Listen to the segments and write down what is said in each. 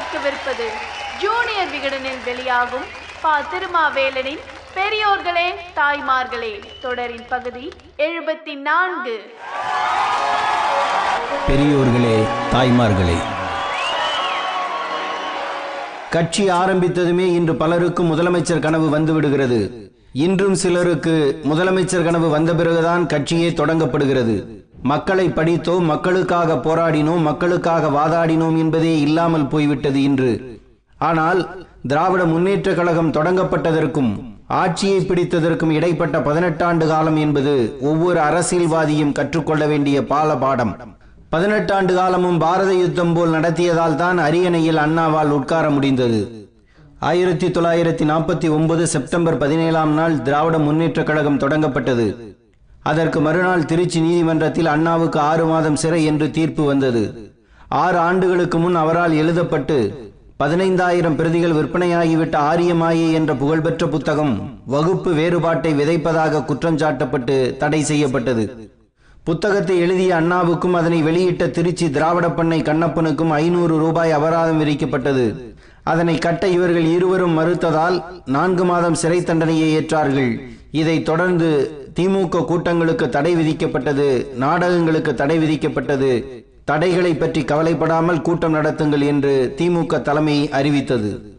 கேட்கவிருப்பது ஜூனியர் விகடனில் வெளியாகும் பா திருமாவேலனின் பெரியோர்களே தாய்மார்களே தொடரின் பகுதி எழுபத்தி நான்கு பெரியோர்களே தாய்மார்களே கட்சி ஆரம்பித்ததுமே இன்று பலருக்கும் முதலமைச்சர் கனவு வந்துவிடுகிறது. இன்றும் சிலருக்கு முதலமைச்சர் கனவு வந்த பிறகுதான் கட்சியே தொடங்கப்படுகிறது. மக்களை படித்தோம் மக்களுக்காக போராடினோம் மக்களுக்காக வாதாடினோம் என்பதே இல்லாமல் போய்விட்டது இன்று. ஆனால் திராவிட முன்னேற்ற கழகம் தொடங்கப்பட்டதற்கும் ஆட்சியை பிடித்ததற்கும் இடைப்பட்ட பதினெட்டாண்டு காலம் என்பது ஒவ்வொரு அரசியல்வாதியும் கற்றுக்கொள்ள வேண்டிய பால பாடம். பதினெட்டாண்டு காலமும் பாரத யுத்தம் போல் நடத்தியதால் தான் அரியணையில் அண்ணாவால் உட்கார முடிந்தது. ஆயிரத்தி தொள்ளாயிரத்தி நாற்பத்தி ஒன்பது செப்டம்பர் பதினேழாம் நாள் திராவிட முன்னேற்ற கழகம் தொடங்கப்பட்டது. அதற்கு மறுநாள் திருச்சி நீதிமன்றத்தில் அண்ணாவுக்கு ஆறு மாதம் சிறை என்று தீர்ப்பு வந்தது. ஆறு ஆண்டுகளுக்கு முன் அவரால் எழுதப்பட்டு பதினைந்தாயிரம் பிரதிகள் விற்பனையாகிவிட்ட ஆரியமாயே என்ற புகழ்பெற்ற புத்தகம் வகுப்பு வேறுபாட்டை விதைப்பதாக குற்றஞ்சாட்டப்பட்டு தடை செய்யப்பட்டது. புத்தகத்தை எழுதிய அண்ணாவுக்கும் அதனை வெளியிட்ட திருச்சி திராவிட பண்ணை கண்ணப்பனுக்கும் ஐநூறு ரூபாய் அபராதம் விதிக்கப்பட்டது. அதனை கட்ட இவர்கள் இருவரும் மறுத்ததால் நான்கு மாதம் சிறை தண்டனையை ஏற்றார்கள். இதைத் தொடர்ந்து திமுக கூட்டங்களுக்கு தடை விதிக்கப்பட்டது நாடகங்களுக்கு தடை விதிக்கப்பட்டது. தடைகளை பற்றி கவலைப்படாமல் கூட்டம் நடத்துங்கள் என்று திமுக தலைமை அறிவித்தது.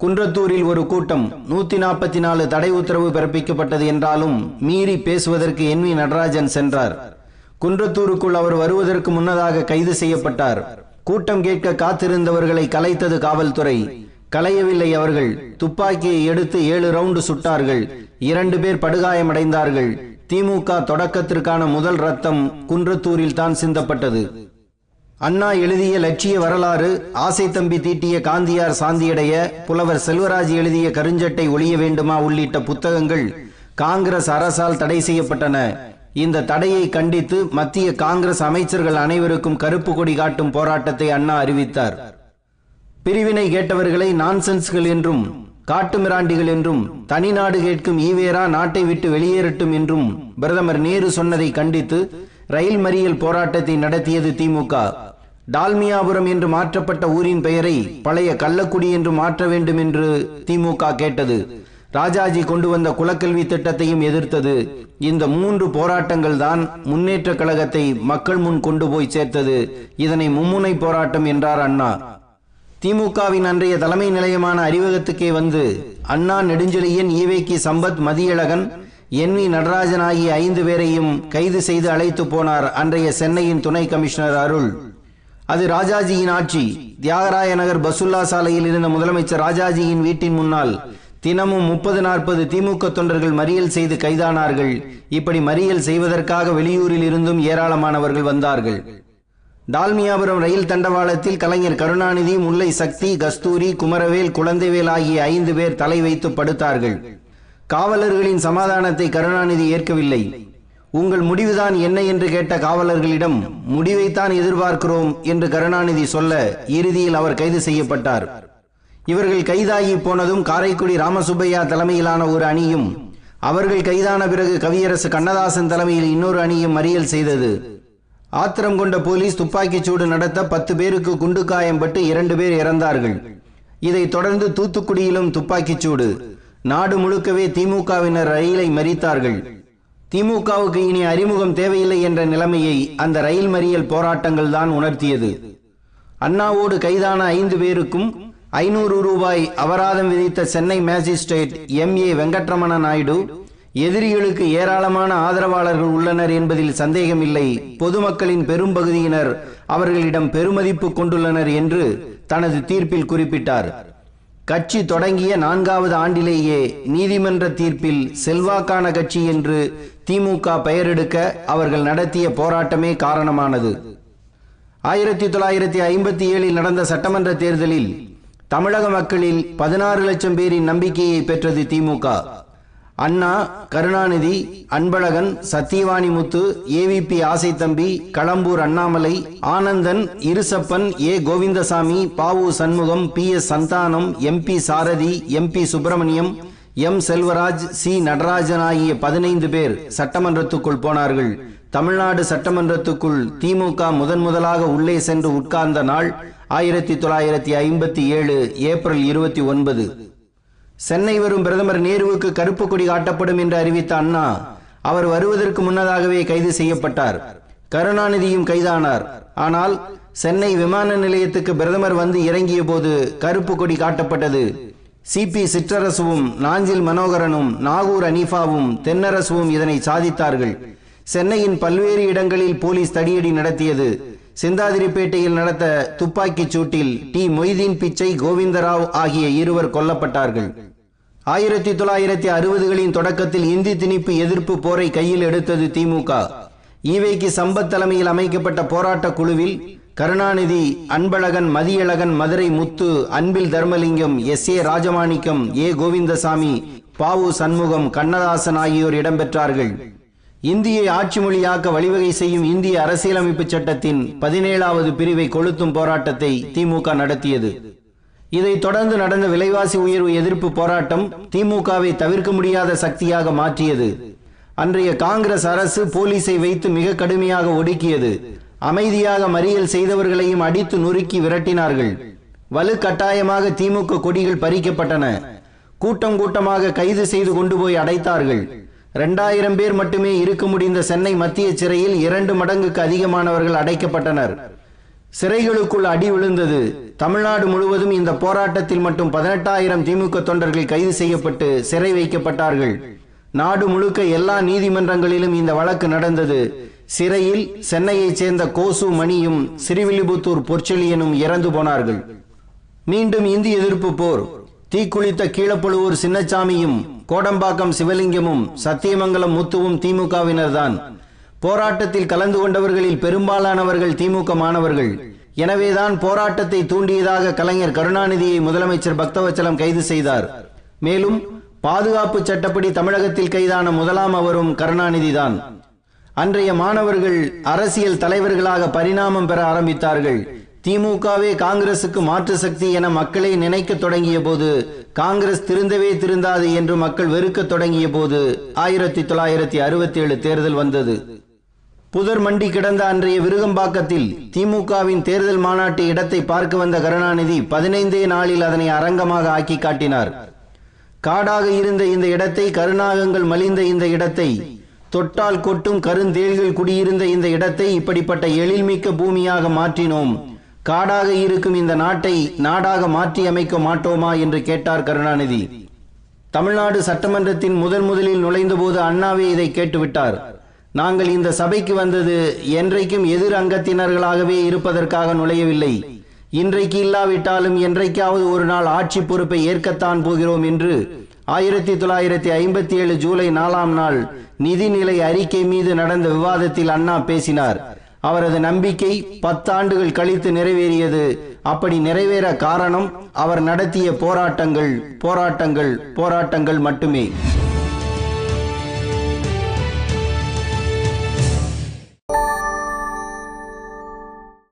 குன்றத்தூரில் ஒரு கூட்டம் நூத்தி நாற்பத்தி நாலு தடை உத்தரவு பிறப்பிக்கப்பட்டது என்றாலும் மீறி பேசுவதற்கு என் வி நடராஜன் சென்றார். குன்றத்தூருக்குள் அவர் வருவதற்கு முன்னதாக கைது செய்யப்பட்டார். கூட்டம் கேட்க காத்திருந்தவர்களை கலைத்தது காவல்துறை. கலையவில்லை அவர்கள். துப்பாக்கியை எடுத்து ஏழு ரவுண்டு சுட்டார்கள். இரண்டு பேர் படுகாயமடைந்தார்கள். திமுக தொடக்கத்திற்கான முதல் ரத்தம் குன்றத்தூரில் தான் சிந்தப்பட்டது. அண்ணா எழுதிய லட்சிய வரலாறு ஆசை தம்பி தீட்டிய காந்தியார் சாந்தியடைய புலவர் செல்வராஜ் எழுதிய கருஞ்சட்டை ஒழிய வேண்டுமா உள்ளிட்ட புத்தகங்கள் காங்கிரஸ் அரசால் தடை செய்யப்பட்டன. இந்த தடையை கண்டித்து மத்திய காங்கிரஸ் அமைச்சர்கள் அனைவருக்கும் கருப்பு கொடி காட்டும் போராட்டத்தை அண்ணா அறிவித்தார். பிரிவினை கேட்டவர்களை நான்சென்ஸ்கள் என்றும் காட்டுமிராண்டிகள் என்றும் தனிநாடு கேட்கும் ஈவேரா நாட்டை விட்டு வெளியேறட்டும் என்றும் பிரதமர் நேரு சொன்னதை கண்டித்து ரயில் மறியல் போராட்டத்தை நடத்தியது திமுக. டால்மியாபுரம் என்று மாற்றப்பட்ட ஊரின் பெயரை பழைய கள்ளக்குடி என்று மாற்ற வேண்டும் என்று திமுக கேட்டது. ராஜாஜி கொண்டு வந்த குலக்கல்வி திட்டத்தையும் எதிர்த்தது. இந்த மூன்று போராட்டங்கள் தான் முன்னேற்ற கழகத்தை மக்கள் முன் கொண்டு போய் சேர்த்தது. இதனை மும்முனை போராட்டம் என்றார் அண்ணா. திமுகவின் அன்றைய தலைமை நிலையமான அறிவகத்துக்கே வந்து Anna Nedunchezhiyan EVK Sampath Mathiyazhagan N V Natarajan ஆகிய ஐந்து பேரையும் கைது செய்து அழைத்து போனார் அன்றைய சென்னையின் துணை கமிஷனர் அருள். அது ராஜாஜியின் ஆட்சி. தியாகராய நகர் பசுல்லா சாலையில் இருந்த முதலமைச்சர் ராஜாஜியின் வீட்டின் முன்னால் தினமும் முப்பது நாற்பது திமுக தொண்டர்கள் மறியல் செய்து கைதானார்கள். இப்படி மறியல் செய்வதற்காக வெளியூரில் இருந்தும் ஏராளமானவர்கள் வந்தார்கள். டால்மியாபுரம் ரயில் தண்டவாளத்தில் கலைஞர் கருணாநிதி முல்லை சக்தி கஸ்தூரி குமரவேல் குழந்தைவேல் ஆகிய ஐந்து பேர் தலை வைத்து படுத்தார்கள். காவலர்களின் சமாதானத்தை கருணாநிதி ஏற்கவில்லை. உங்கள் முடிவுதான் என்ன என்று கேட்ட காவலர்களிடம் முடிவைத்தான் எதிர்பார்க்கிறோம் என்று கருணாநிதி சொல்ல இறுதியில் அவர் கைது செய்யப்பட்டார். இவர்கள் கைதாகி போனதும் காரைக்குடி ராமசுப்பையா தலைமையிலான ஒரு அணியும் அவர்கள் கைதான பிறகு கவியரசு கண்ணதாசன் தலைமையில் இன்னொரு அணியும் மறியல் செய்தது. ஆத்திரம் கொண்ட போலீஸ் துப்பாக்கிச் சூடு நடத்த பத்து பேருக்கு குண்டு காயம் பட்டு இரண்டு பேர் இறந்தார்கள். இதைத் தொடர்ந்து தூத்துக்குடியிலும் துப்பாக்கிச் சூடு. நாடு முழுக்கவே திமுகவினர் ரயிலை மறித்தார்கள். திமுகவுக்கு இனி அறிமுகம் தேவையில்லை என்ற நிலைமையை அந்த ரயில் மறியல் போராட்டங்கள் தான் உணர்த்தியது. அண்ணாவோடு கைதான ஐந்து பேருக்கும் ஐநூறு ரூபாய் அபராதம் விதித்த Chennai magistrate M A Venkataramana Naidu எதிரிகளுக்கு ஏராளமான ஆதரவாளர்கள் உள்ளனர் என்பதில் சந்தேகமில்லை. பொதுமக்களின் பெரும்பகுதியினர் அவர்களிடம் பெருமதிப்பு கொண்டுள்ளனர் என்று தனது தீர்ப்பில் குறிப்பிட்டார். கட்சி தொடங்கிய நான்காவது ஆண்டிலேயே நீதிமன்ற தீர்ப்பில் செல்வாக்கான கட்சி என்று திமுக பெயரெடுக்க அவர்கள் நடத்திய போராட்டமே காரணமானது. ஆயிரத்தி தொள்ளாயிரத்தி ஐம்பத்தி ஏழில் நடந்த சட்டமன்ற தேர்தலில் தமிழக மக்களில் பதினாறு லட்சம் பேரின் நம்பிக்கையை பெற்றது DMK. Anna Karunanidhi Anbazhagan Sathiyavanimuthu AVP Asai Thambi Kalambur Annamalai Ananthan Irusappan A Govindasamy Pavu Shanmugam P S Santhanam MP Sarathi MP Subramaniam M Selvaraj C Natarajan ஆகிய பதினைந்து பேர் சட்டமன்றத்துக்குள் போனார்கள். தமிழ்நாடு சட்டமன்றத்துக்குள் திமுக முதன் முதலாக உள்ளே சென்று உட்கார்ந்த நாள் ஆயிரத்தி தொள்ளாயிரத்தி ஐம்பத்தி ஏழு ஏப்ரல் இருபத்தி ஒன்பது. சென்னை வரும் பிரதமர் நேருவுக்கு கருப்பு கொடி காட்டப்படும் என்று அறிவித்த அண்ணா அவர் வருவதற்கு முன்னதாகவே கைது செய்யப்பட்டார். கருணாநிதியும் கைதானார். ஆனால் சென்னை விமான நிலையத்துக்கு பிரதமர் வந்து இறங்கிய போது கருப்பு கொடி காட்டப்பட்டது. சிபி சிற்றரசுவும் நாஞ்சில் மனோகரனும் நாகூர் அனீஃபாவும் தென்னரசுவும் இதனை சாதித்தார்கள். சென்னையின் பல்வேறு இடங்களில் போலீஸ் தடியடி நடத்தியது. சிந்தாதிரிப்பேட்டையில் நடத்த துப்பாக்கிச் சூட்டில் டி. மொய்தீன் பிச்சை கோவிந்தராவ் ஆகிய இருவர் கொல்லப்பட்டார்கள். ஆயிரத்தி தொள்ளாயிரத்தி அறுபதுகளின் தொடக்கத்தில் இந்தி திணிப்பு எதிர்ப்பு போரை கையில் எடுத்தது திமுக ஈவைக்கு சம்பத் தலைமையில் அமைக்கப்பட்ட போராட்ட குழுவில் Karunanidhi Anbazhagan Mathiyazhagan Madurai Muthu Anbil Dharmalingam S. A. Rajamanickam A. Govindasamy Pavu Shanmugam Kannadasan ஆகியோர் இடம்பெற்றார்கள். இந்தியை ஆட்சி மொழியாக்க வழிவகை செய்யும் இந்திய அரசியலமைப்பு சட்டத்தின் பதினேழாவது பிரிவை கொளுத்தும் போராட்டத்தை திமுக நடத்தியது. இதை தொடர்ந்து நடந்த விலைவாசி உயர்வு எதிர்ப்பு போராட்டம் திமுகவை தவிர்க்க முடியாத சக்தியாக மாற்றியது. அன்றைய காங்கிரஸ் அரசு போலீஸை வைத்து மிக கடுமையாக ஒடுக்கியது. அமைதியாக மறியல் செய்தவர்களையும் அடித்து நொறுக்கி விரட்டினார்கள். வலுக்கட்டாயமாக திமுக கொடிகள் பறிக்கப்பட்டன. கூட்டம் கூட்டமாக கைது செய்து கொண்டு போய் அடைத்தார்கள். இரண்டாயிரம் பேர் மட்டுமே இருக்க முடிந்த சென்னை மத்திய சிறையில் இரண்டு மடங்குக்கு அதிகமானவர்கள் அடைக்கப்பட்டனர். சிறைகளுக்குள் அடி விழுந்தது. தமிழ்நாடு முழுவதும் இந்த போராட்டத்தில் மட்டும் பதினெட்டாயிரம் திமுக தொண்டர்கள் கைது செய்யப்பட்டு சிறை வைக்கப்பட்டார்கள். நாடு முழுக்க எல்லா நீதிமன்றங்களிலும் இந்த வழக்கு நடந்தது. சிறையில் சென்னையைச் சேர்ந்த கோசு மணியும் சிறுவில்லிபுத்தூர் பொற்செழியனும் இறந்து போனார்கள். மீண்டும் இந்தி எதிர்ப்பு போர். தீக்குளித்த கீழப்பழுவூர் சின்னச்சாமியும் கோடம்பாக்கம் சிவலிங்கமும் சத்தியமங்கலம் முத்துவும் திமுகவினர்தான். போராட்டத்தில் கலந்து கொண்டவர்களில் பெரும்பாலானவர்கள் திமுக மாணவர்கள். எனவேதான் போராட்டத்தை தூண்டியதாக கலைஞர் கருணாநிதியை முதலமைச்சர் பக்தவச்சலம் கைது செய்தார். மேலும் பாதுகாப்பு சட்டப்படி தமிழகத்தில் கைதான முதலாம் அவரும் கருணாநிதிதான். அன்றைய மாணவர்கள் அரசியல் தலைவர்களாக பரிணாமம் பெற ஆரம்பித்தார்கள். திமுகவே காங்கிரசுக்கு மாற்று சக்தி என மக்களை நினைக்க தொடங்கிய போது காங்கிரஸ் திருந்தவே திருந்தாது என்று மக்கள் வெறுக்க தொடங்கிய போது ஆயிரத்தி தொள்ளாயிரத்தி அறுபத்தி ஏழு தேர்தல் வந்தது. புதர் மண்டி கிடந்த அன்றைய விருகம்பாக்கத்தில் திமுகவின் தேர்தல் மாநாட்டு இடத்தை பார்க்க வந்த கருணாநிதி பதினைந்தே நாளில் அதனை அரங்கமாக ஆக்கி காட்டினார். காடாக இருந்த இந்த இடத்தை கருநாகங்கள் மலிந்த இந்த இடத்தை தொட்டால் கொட்டும் கருந்தேள்கள் குடியிருந்த இந்த இடத்தை இப்படிப்பட்ட எழில்மிக்க பூமியாக மாற்றினோம். காடாக இருக்கும் இந்த நாட்டை நாடாக மாற்றி அமைக்க மாட்டோமா என்று கேட்டார் கருணாநிதி. தமிழ்நாடு சட்டமன்றத்தின் முதன் முதலில் நுழைந்தபோது அண்ணாவே இதை கேட்டுவிட்டார். நாங்கள் இந்த சபைக்கு வந்தது என்றைக்கும் எதிர் அங்கத்தினர்களாகவே இருப்பதற்காக நுழையவில்லை. இன்றைக்கு இல்லாவிட்டாலும் என்றைக்காவது ஒரு நாள் ஆட்சி பொறுப்பை ஏற்கத்தான் போகிறோம் என்று ஆயிரத்தி தொள்ளாயிரத்தி ஐம்பத்தி ஏழு ஜூலை நாலாம் நாள் நிதிநிலை அறிக்கை மீது நடந்த விவாதத்தில் அண்ணா பேசினார். அவரது நம்பிக்கை பத்தாண்டுகள் கழித்து நிறைவேறியது. அப்படி நிறைவேற காரணம் அவர் நடத்திய போராட்டங்கள் போராட்டங்கள் போராட்டங்கள் மட்டுமே.